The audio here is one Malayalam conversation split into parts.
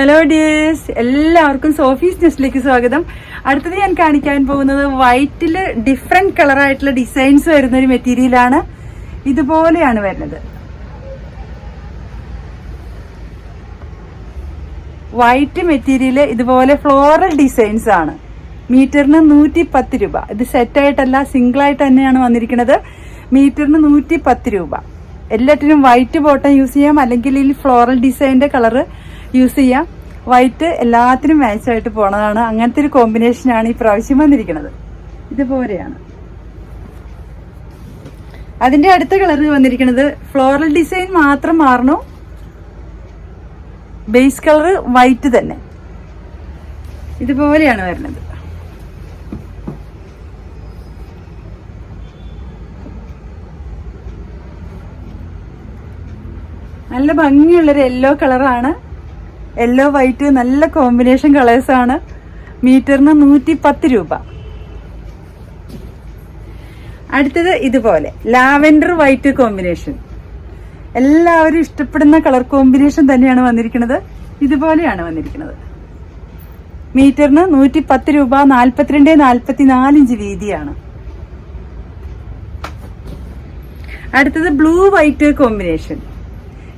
ഹലോ ഡിയേഴ്സ് എല്ലാവർക്കും സോഫീസ് നെസ്റ്റിലേക്ക് സ്വാഗതം. അടുത്തത് ഞാൻ കാണിക്കാൻ പോകുന്നത് വൈറ്റിൽ ഡിഫറെന്റ് കളറായിട്ടുള്ള ഡിസൈൻസ് വരുന്ന ഒരു മെറ്റീരിയലാണ് ഇതുപോലെയാണ് വരുന്നത്. വൈറ്റ് മെറ്റീരിയൽ ഇതുപോലെ ഫ്ലോറൽ ഡിസൈൻസ് ആണ്. മീറ്ററിന് നൂറ്റി പത്ത് രൂപ. ഇത് സെറ്റായിട്ടല്ല സിംഗിൾ ആയിട്ട് തന്നെയാണ് വന്നിരിക്കുന്നത്. മീറ്ററിന് നൂറ്റി പത്ത് രൂപ. എല്ലാറ്റിനും വൈറ്റ് ബോട്ടം യൂസ് ചെയ്യാം. അല്ലെങ്കിൽ ഈ ഫ്ലോറൽ ഡിസൈന്റെ കളറ് യൂസ് ചെയ്യാം. വൈറ്റ് എല്ലാത്തിനും മാച്ച് ആയിട്ട് പോണതാണ്. അങ്ങനത്തെ ഒരു കോമ്പിനേഷനാണ് ഈ പ്രാവശ്യം വന്നിരിക്കുന്നത്. ഇതുപോലെയാണ്. അതിന്റെ അടുത്ത കളർ വന്നിരിക്കുന്നത് ഫ്ലോറൽ ഡിസൈൻ മാത്രം മാറണു. ബേസ് കളർ വൈറ്റ് തന്നെ. ഇതുപോലെയാണ് വരുന്നത്. നല്ല ഭംഗിയുള്ളൊരു യെല്ലോ കളറാണ് യെല്ലോ വൈറ്റ് നല്ല കോമ്പിനേഷൻ കളേഴ്സ് ആണ്. മീറ്ററിന് നൂറ്റി പത്ത് രൂപ. അടുത്തത് ഇതുപോലെ. ലാവൻഡർ വൈറ്റ് കോമ്പിനേഷൻ എല്ലാവരും ഇഷ്ടപ്പെടുന്ന കളർ കോമ്പിനേഷൻ തന്നെയാണ് വന്നിരിക്കുന്നത്. ഇതുപോലെയാണ് വന്നിരിക്കുന്നത്. മീറ്ററിന് നൂറ്റി പത്ത് രൂപ നാൽപ്പത്തിരണ്ട് നാൽപ്പത്തി നാല് ഇഞ്ച് വീതിയാണ്. അടുത്തത് ബ്ലൂ വൈറ്റ് കോമ്പിനേഷൻ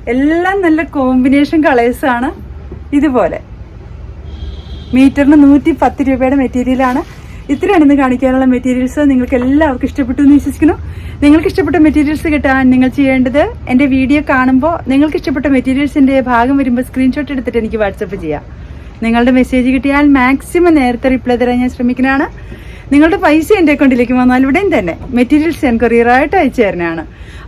എല്ലാം നല്ല കോമ്പിനേഷൻ കളേഴ്സാണ് ഇതുപോലെ. മീറ്ററിന് നൂറ്റി പത്ത് രൂപയുടെ മെറ്റീരിയലാണ്. ഇത്രയാണ് ഇന്ന് കാണിക്കാനുള്ള മെറ്റീരിയൽസ് നിങ്ങൾക്ക് എല്ലാവർക്കും ഇഷ്ടപ്പെട്ടു എന്ന് വിശ്വസിക്കുന്നു. നിങ്ങൾക്ക് ഇഷ്ടപ്പെട്ട മെറ്റീരിയൽസ് കിട്ടാൻ നിങ്ങൾ ചെയ്യേണ്ടത് എന്റെ വീഡിയോ കാണുമ്പോൾ നിങ്ങൾക്ക് ഇഷ്ടപ്പെട്ട മെറ്റീരിയൽസിന്റെ ഭാഗം വരുമ്പോൾ സ്ക്രീൻഷോട്ട് എടുത്തിട്ട് എനിക്ക് വാട്സപ്പ് ചെയ്യാം. നിങ്ങളുടെ മെസ്സേജ് കിട്ടിയാൽ മാക്സിമം നേരത്തെ റിപ്ലൈ തരാൻ ഞാൻ ശ്രമിക്കുന്നതാണ്. നിങ്ങളുടെ പൈസ എന്റെ അക്കൗണ്ടിലേക്ക് വന്നാൽ ഉടൻ തന്നെ മെറ്റീരിയൽസ് ഞാൻ കൊറിയറായിട്ട് അയച്ചു തരുന്നതാണ്.